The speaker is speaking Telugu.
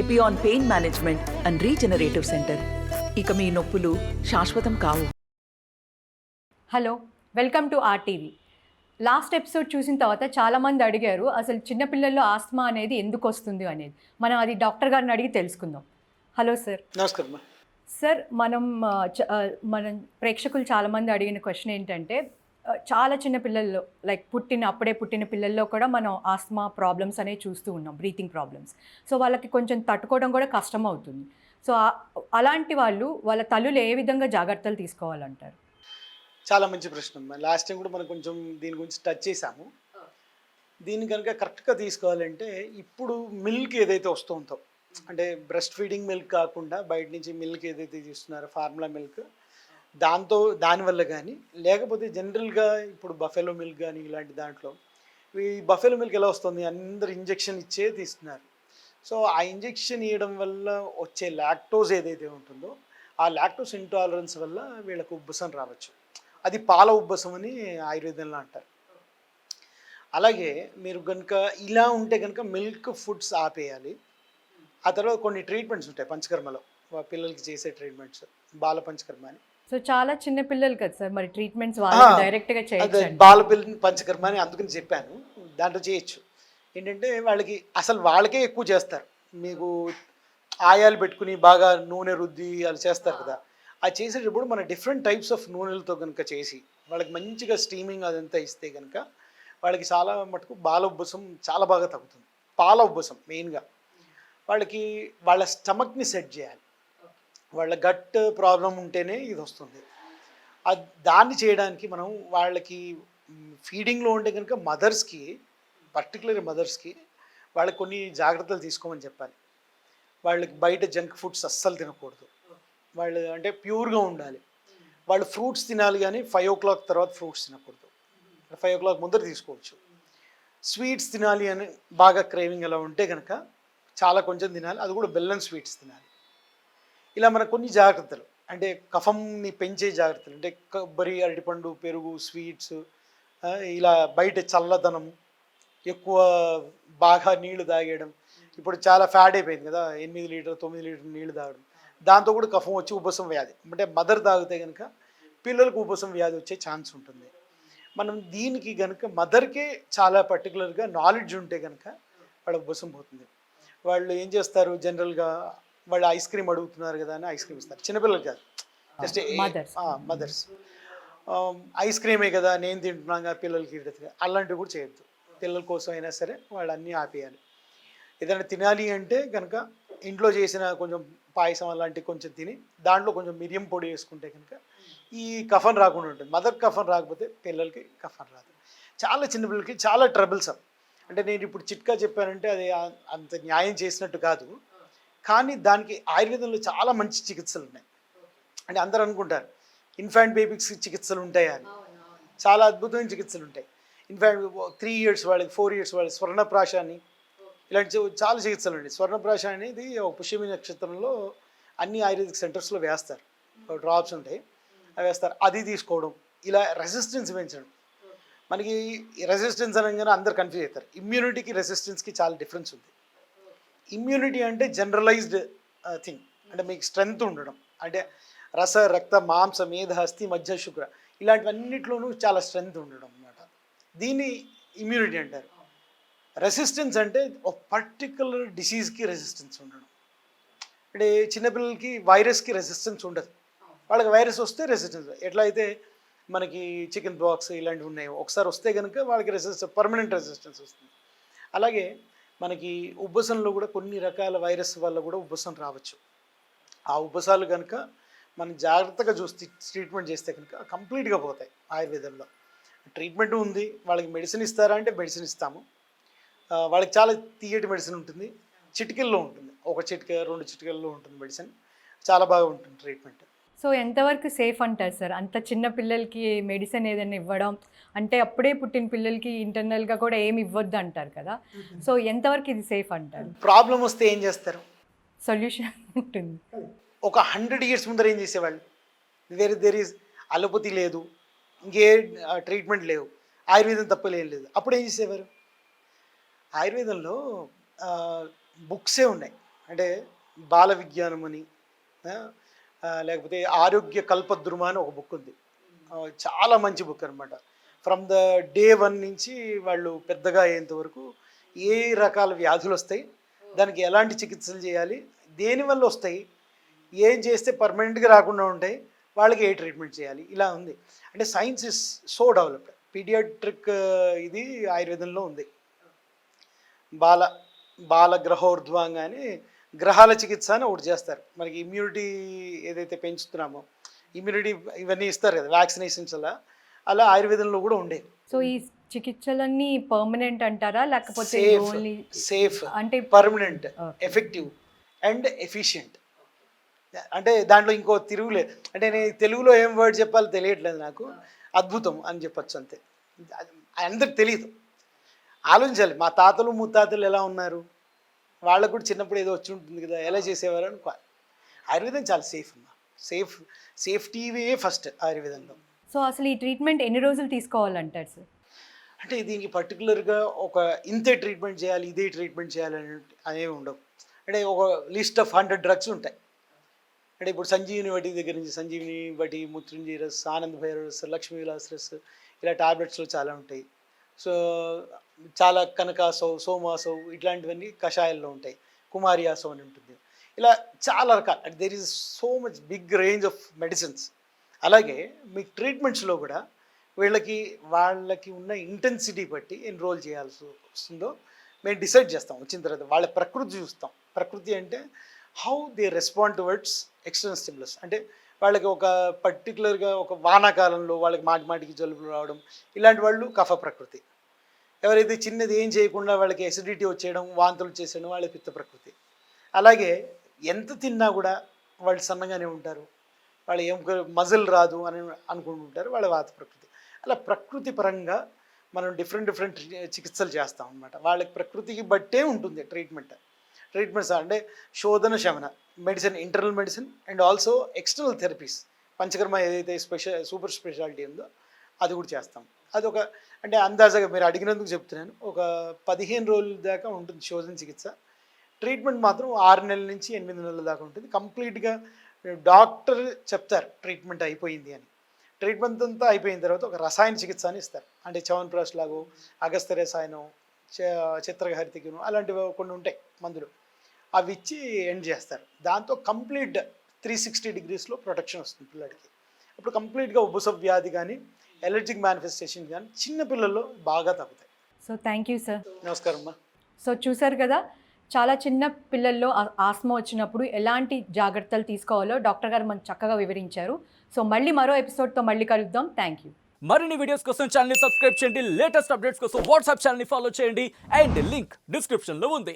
Epione pain management and regenerative centre ఇక మీ నొప్పులు శాశ్వతం కావు. Hello welcome to RTV last episode చూసిన తర్వాత చాలామంది అడిగారు అసలు చిన్నపిల్లల్లో ఆస్తమా అనేది ఎందుకు వస్తుంది అనేది? మనం అది డాక్టర్ గారిని అడిగి తెలుసుకుందాం. హలో సార్ నమస్కారం. సార్ మనం మనం ప్రేక్షకులు చాలామంది అడిగిన క్వశ్చన్ ఏంటంటే చాలా చిన్న పిల్లల్లో లైక్ పుట్టిన అప్పుడే పుట్టిన పిల్లల్లో కూడా మనం ఆస్తమా ప్రాబ్లమ్స్ అనేవి చూస్తూ ఉన్నాం బ్రీతింగ్ ప్రాబ్లమ్స్ సో వాళ్ళకి కొంచెం తట్టుకోవడం కూడా కష్టం అవుతుంది. సో అలాంటి వాళ్ళు వాళ్ళ తల్లులు ఏ విధంగా జాగ్రత్తలు తీసుకోవాలంటారు? చాలా మంచి ప్రశ్న. లాస్ట్ టైం కూడా మనం కొంచెం దీని గురించి టచ్ చేసాము దీన్ని కనుక కరెక్ట్గా తీసుకోవాలంటే ఇప్పుడు మిల్క్ ఏదైతే వస్తుందో అంటే బ్రెస్ట్ ఫీడింగ్ మిల్క్ కాకుండా బయట నుంచి మిల్క్ ఏదైతే తీస్తున్నారో ఫార్ములా మిల్క్ దాంతో దానివల్ల కానీ లేకపోతే జనరల్గా ఇప్పుడు బఫెలో మిల్క్ కానీ ఇలాంటి దాంట్లో ఈ బఫెలో మిల్క్ ఎలా వస్తుంది? అందరు ఇంజెక్షన్ ఇచ్చే తీస్తున్నారు. సో ఆ ఇంజెక్షన్ ఇవ్వడం వల్ల వచ్చే లాక్టోజ్ ఏదైతే ఉంటుందో ఆ లాక్టోస్ ఇంటాలరెన్స్ వల్ల వీళ్ళకు ఉబ్బసం రావచ్చు. అది పాల ఉబ్బసం అని ఆయుర్వేదంలో అంటారు. అలాగే మీరు కనుక ఇలా ఉంటే కనుక మిల్క్ ఫుడ్స్ ఆపేయాలి. ఆ తర్వాత కొన్ని ట్రీట్మెంట్స్ ఉంటాయి పంచకర్మలో. పిల్లలకి చేసే ట్రీట్మెంట్స్ బాల పంచకర్మ అని. సో చాలా చిన్న పిల్లలు కదా సార్ మరి ట్రీట్మెంట్స్ వాళ్ళకి ఆ, డైరెక్ట్గా చేయొచ్చు బాల పిల్ల పంచకర్మ అని అందుకని చెప్పాను దాంట్లో చేయొచ్చు. ఏంటంటే వాళ్ళకి అసలు వాళ్ళకే ఎక్కువ చేస్తారు. మీకు ఆయాలు పెట్టుకుని బాగా నూనె రుద్ది అలా చేస్తారు కదా. అది చేసేటప్పుడు మన డిఫరెంట్ టైప్స్ ఆఫ్ నూనెలతో కనుక చేసి వాళ్ళకి మంచిగా స్టీమింగ్ అదంతా ఇస్తే కనుక వాళ్ళకి చాలా మటుకు బాల ఉబ్బసం చాలా బాగా తగ్గుతుంది. పాల ఉబ్బసం మెయిన్గా వాళ్ళకి వాళ్ళ స్టమక్ని సెట్ చేయాలి. వాళ్ళ గట్ ప్రాబ్లం ఉంటేనే ఇది వస్తుంది. అది దాన్ని చేయడానికి మనం వాళ్ళకి ఫీడింగ్లో ఉంటే కనుక మదర్స్కి పర్టికులర్ మదర్స్కి వాళ్ళకి కొన్ని జాగ్రత్తలు తీసుకోమని చెప్పాలి. వాళ్ళకి బయట జంక్ ఫుడ్స్ అస్సలు తినకూడదు. వాళ్ళు అంటే ప్యూర్గా ఉండాలి. వాళ్ళు ఫ్రూట్స్ తినాలి కానీ ఫైవ్ ఓ క్లాక్ తర్వాత ఫ్రూట్స్ తినకూడదు. ఫైవ్ ఓ క్లాక్ ముందర తీసుకోవచ్చు. స్వీట్స్ తినాలి అని బాగా క్రేవింగ్ అలా ఉంటే కనుక చాలా కొంచెం తినాలి. అది కూడా బెల్లం స్వీట్స్ తినాలి. ఇలా మన కొన్ని జాగ్రత్తలు. అంటే కఫంని పెంచే జాగ్రత్తలు. అంటే కొబ్బరి అరటిపండు పెరుగు స్వీట్స్ ఇలా బయట చల్లదనం ఎక్కువ బాగా నీళ్ళు తాగేయడం. ఇప్పుడు చాలా ఫ్యాట్ అయిపోయింది కదా ఎనిమిది లీటర్ తొమ్మిది లీటర్ నీళ్ళు తాగడం. దాంతో కూడా కఫం వచ్చి ఉపశం వ్యాధి. అంటే మదర్ తాగితే కనుక పిల్లలకు ఉపశం వ్యాధి వచ్చే ఛాన్స్ ఉంటుంది. మనం దీనికి కనుక మదర్కే చాలా పర్టికులర్గా నాలెడ్జ్ ఉంటే కనుక వాళ్ళ ఉపశం పోతుంది. వాళ్ళు ఏం చేస్తారు? జనరల్గా వాళ్ళు ఐస్ క్రీమ్ అడుగుతున్నారు కదా అని ఐస్ క్రీమ్ ఇస్తారు. చిన్నపిల్లలు కాదు. జస్ట్. మదర్స్ ఐస్ క్రీమే కదా నేను తింటున్నాను కదా పిల్లలకి. అలాంటివి కూడా చేయొద్దు. పిల్లల కోసం అయినా సరే వాళ్ళు అన్నీ ఆపేయాలి. ఏదైనా తినాలి అంటే కనుక ఇంట్లో చేసిన కొంచెం పాయసం అలాంటివి కొంచెం తిని దాంట్లో కొంచెం మిరియం పొడి వేసుకుంటే కనుక ఈ కఫన్ రాకుండా ఉంటుంది. మదర్ కఫన్ రాకపోతే పిల్లలకి కఫన్ రాదు. చాలా చిన్న పిల్లలకి చాలా ట్రబుల్స్ అంటే నేను ఇప్పుడు చిట్కా చెప్పానంటే అది అంత న్యాయం చేసినట్టు కాదు. కానీ దానికి ఆయుర్వేదంలో చాలా మంచి చికిత్సలు ఉన్నాయి. అంటే అందరూ అనుకుంటారు ఇన్ఫాంట్ బేబీస్ చికిత్సలు ఉంటాయా అని. చాలా అద్భుతమైన చికిత్సలు ఉంటాయి. ఇన్ఫాక్ట్ త్రీ ఇయర్స్ వాళ్ళకి ఫోర్ ఇయర్స్ వాళ్ళకి స్వర్ణప్రాశ అని ఇలాంటి చాలా చికిత్సలు ఉన్నాయి స్వర్ణప్రాశ అనేది ఒక పుష్యమి నక్షత్రంలో అన్ని ఆయుర్వేదిక్ సెంటర్స్లో వేస్తారు. డ్రాప్స్ ఉంటాయి. అవి వేస్తారు. అది తీసుకోవడం ఇలా రెసిస్టెన్స్ పెంచడం. మనకి రెసిస్టెన్స్ అనగానే అందరు కన్ఫ్యూజ్ అవుతారు. ఇమ్యూనిటీకి రెసిస్టెన్స్కి చాలా డిఫరెన్స్ ఉంది. ఇమ్యూనిటీ అంటే జనరలైజ్డ్ థింగ్ uh, అంటే మీకు స్ట్రెంగ్త్ ఉండడం. అంటే రస రక్త మాంస మేధ అస్థి మధ్య శుక్ర. ఇలాంటివన్నిట్లోనూ చాలా స్ట్రెంగ్త్ ఉండడం అన్నమాట. దీన్ని ఇమ్యూనిటీ అంటారు. రెసిస్టెన్స్ అంటే ఒక పర్టికులర్ డిసీజ్కి రెసిస్టెన్స్ ఉండడం. అంటే చిన్నపిల్లలకి వైరస్కి రెసిస్టెన్స్ ఉండదు. వాళ్ళకి వైరస్ వస్తే రెసిస్టెన్స్ ఎట్లా అయితే మనకి చికెన్ బాక్స్ ఇలాంటివి ఉన్నాయి ఒకసారి వస్తే కనుక వాళ్ళకి రెసిస్టెన్స్ పర్మనెంట్ రెసిస్టెన్స్ వస్తుంది. అలాగే మనకి ఉబ్బసంలో కూడా కొన్ని రకాల వైరస్ వల్ల కూడా ఉబ్బసం రావచ్చు. ఆ ఉబ్బసాలు కనుక మనం జాగ్రత్తగా చూసి ట్రీట్మెంట్ చేస్తే కనుక కంప్లీట్గా పోతాయి ఆయుర్వేదంలో. ట్రీట్మెంట్ ఉంది వాళ్ళకి మెడిసిన్ ఇస్తారా అంటే మెడిసిన్ ఇస్తాము. వాళ్ళకి చాలా తీయటి మెడిసిన్ ఉంటుంది చిటికల్లో ఉంటుంది. ఒక చిటిక రెండు చిటికల్లో ఉంటుంది మెడిసిన్ చాలా బాగా ఉంటుంది ట్రీట్మెంట్ సో ఎంతవరకు సేఫ్ అంటారు సార్ అంత చిన్న పిల్లలకి మెడిసిన్ ఏదైనా ఇవ్వడం? అంటే అప్పుడే పుట్టిన పిల్లలకి ఇంటర్నల్గా కూడా ఏమి ఇవ్వద్దు అంటారు కదా? సో ఎంతవరకు ఇది సేఫ్ అంటారు? ప్రాబ్లం వస్తే ఏం చేస్తారు? సొల్యూషన్ ఉంటుంది. ఒక హండ్రెడ్ ఇయర్స్ ముందర ఏం చేసేవాళ్ళు? దేర్ దేర్ ఈజ్ అలోపతి లేదు. ఇంకే ట్రీట్మెంట్ లేవు. ఆయుర్వేదం తప్పలేం లేదు. అప్పుడు ఏం చేసేవారు? ఆయుర్వేదంలో బుక్సే ఉన్నాయి. అంటే బాల విజ్ఞానం అని లేకపోతే ఆరోగ్య కల్పద్రుమ అని ఒక బుక్ ఉంది. చాలా మంచి బుక్ అనమాట ఫ్రమ్ ద డే వన్ నుంచి వాళ్ళు పెద్దగా అయ్యేంత వరకు ఏ రకాల వ్యాధులు వస్తాయి దానికి ఎలాంటి చికిత్సలు చేయాలి దేనివల్ల వస్తాయి ఏం చేస్తే పర్మనెంట్గా రాకుండా ఉంటాయి వాళ్ళకి ఏ ట్రీట్మెంట్ చేయాలి ఇలా ఉంది. అంటే science is so developed paediatric ఇది ఆయుర్వేదంలో ఉంది. బాల బాల గ్రహోర్ధ్వాంగ అని గ్రహాల చికిత్స అని ఒకటి చేస్తారు. మనకి ఇమ్యూనిటీ ఏదైతే పెంచుతున్నామో ఇమ్యూనిటీ ఇవన్నీ ఇస్తారు కదా వ్యాక్సినేషన్స్ అలా. అలా ఆయుర్వేదంలో కూడా ఉండేవి. సో ఈ చికిత్సలన్నీ పర్మనెంట్ అంటారా? లేకపోతే సేఫ్ ఓన్లీ సేఫ్ అంటే పర్మనెంట్. ఎఫెక్టివ్ అండ్ ఎఫిషియంట్ అంటే దాంట్లో ఇంకో తిరుగులేదు అంటే నేను తెలుగులో ఏం వర్డ్ చెప్పాలో తెలియట్లేదు నాకు. అద్భుతం అని చెప్పొచ్చు అంతే. అది అందరికి తెలియదు ఆలోచించాలి మా తాతలు ముత్తాతలు ఎలా ఉన్నారు? వాళ్ళకు కూడా చిన్నప్పుడు ఏదో వచ్చి ఉంటుంది కదా ఎలా చేసేవారు అనుకో. ఆయుర్వేదం చాలా సేఫ్ అమ్మా. సేఫ్ సేఫ్టీవే ఫస్ట్ ఆయుర్వేదంలో. సో అసలు ఈ ట్రీట్మెంట్ ఎన్ని రోజులు తీసుకోవాలంటారు సార్? అంటే దీనికి పర్టికులర్గా ఒక ఇంతే ట్రీట్మెంట్ చేయాలి ఇదే ట్రీట్మెంట్ చేయాలి అని అనేవి ఉండవు. అంటే ఒక లిస్ట్ ఆఫ్ హండ్రెడ్ డ్రగ్స్ ఉంటాయి. అంటే ఇప్పుడు సంజీవిని వటి దగ్గర నుంచి సంజీవిని వటి మృత్యుంజయ రస్ ఆనంద్ భైరస్ లక్ష్మీ విలాస్ రస్ ఇలా టాబ్లెట్స్లో చాలా ఉంటాయి. సో చాలా కనకాసవ్ సోమాసవ్ ఇట్లాంటివన్నీ కషాయాల్లో ఉంటాయి. కుమారియాసవ్ అని ఉంటుంది. ఇలా చాలా రకాల. అంటే there is so much big range of medicines అలాగే మీ ట్రీట్మెంట్స్లో కూడా వీళ్ళకి వాళ్ళకి ఉన్న ఇంటెన్సిటీ బట్టి ఎన్రోల్ చేయాల్సి వస్తుందో మేము డిసైడ్ చేస్తాం. వచ్చిన తర్వాత వాళ్ళ ప్రకృతి చూస్తాం. ప్రకృతి అంటే how they respond towards external stimulus అంటే వాళ్ళకి ఒక పర్టికులర్గా ఒక వానాకాలంలో వాళ్ళకి మాటి మాటికి జలుబులు రావడం ఇలాంటి వాళ్ళు కఫ ప్రకృతి. ఎవరైతే చిన్నది ఏం చేయకుండా వాళ్ళకి ఎసిడిటీ వచ్చేయడం వాంతులు చేసేయడం వాళ్ళ పిత్త ప్రకృతి. అలాగే ఎంత తిన్నా కూడా వాళ్ళు సన్నగానే ఉంటారు. వాళ్ళు ఏం మజిల్ రాదు అని అనుకుంటుంటారు వాళ్ళ వాత ప్రకృతి. అలా ప్రకృతి పరంగా మనం డిఫరెంట్ డిఫరెంట్ చికిత్సలు చేస్తాం అనమాట వాళ్ళకి ప్రకృతికి బట్టే ఉంటుంది ట్రీట్మెంట్ ట్రీట్మెంట్స్ అంటే శోధన శమన medicine internal medicine and also external therapies panchakarma ఏదైతే స్పెషల్ సూపర్ స్పెషాలిటీ ఉందో అది కూడా చేస్తాం. అది ఒక అంటే అందాజగా మీరు అడిగినందుకు చెప్తున్నాను. ఒక పదిహేను రోజుల దాకా ఉంటుంది శోధన చికిత్స. ట్రీట్మెంట్ మాత్రం ఆరు నెలల నుంచి ఎనిమిది నెలల దాకా ఉంటుంది. కంప్లీట్గా డాక్టర్ చెప్తారు ట్రీట్మెంట్ అయిపోయింది అని. ట్రీట్మెంట్ అంతా అయిపోయిన తర్వాత ఒక రసాయన చికిత్స అని ఇస్తారు. అంటే చవన్ప్రాష్ లాగో అగస్త్య రసాయనం చ- అలాంటివి కొన్ని ఉంటాయి మందులు. అవి ఇచ్చి ఎండ్ చేస్తారు. దాంతో కంప్లీట్ త్రీ సిక్స్టీ డిగ్రీస్లో ప్రొటెక్షన్ వస్తుంది పిల్లడికి. అప్పుడు కంప్లీట్గా ఉబ్బుస వ్యాధి కానీ ఎలర్జిక్ మేనిఫెస్టేషన్ కానీ చిన్న పిల్లల్లో బాగా తగ్గుతాయి. So thank you sir. నమస్కారం అమ్మా. సో చూసారు కదా చాలా చిన్న పిల్లల్లో ఆస్మా వచ్చినప్పుడు ఎలాంటి జాగ్రత్తలు తీసుకోవాలో డాక్టర్ గారు మనకు చక్కగా వివరించారు. సో మళ్ళీ మరో ఎపిసోడ్తో మళ్ళీ కలుద్దాం. Thank you. మరిన్ని వీడియోస్ కోసం ఛానల్ సబ్స్క్రైబ్ చేయండి. లేటెస్ట్ అప్డేట్స్ కోసం వాట్సాప్ ఛానల్ ఫాలో చేయండి. అండ్ లింక్ డిస్క్రిప్షన్లో ఉంది.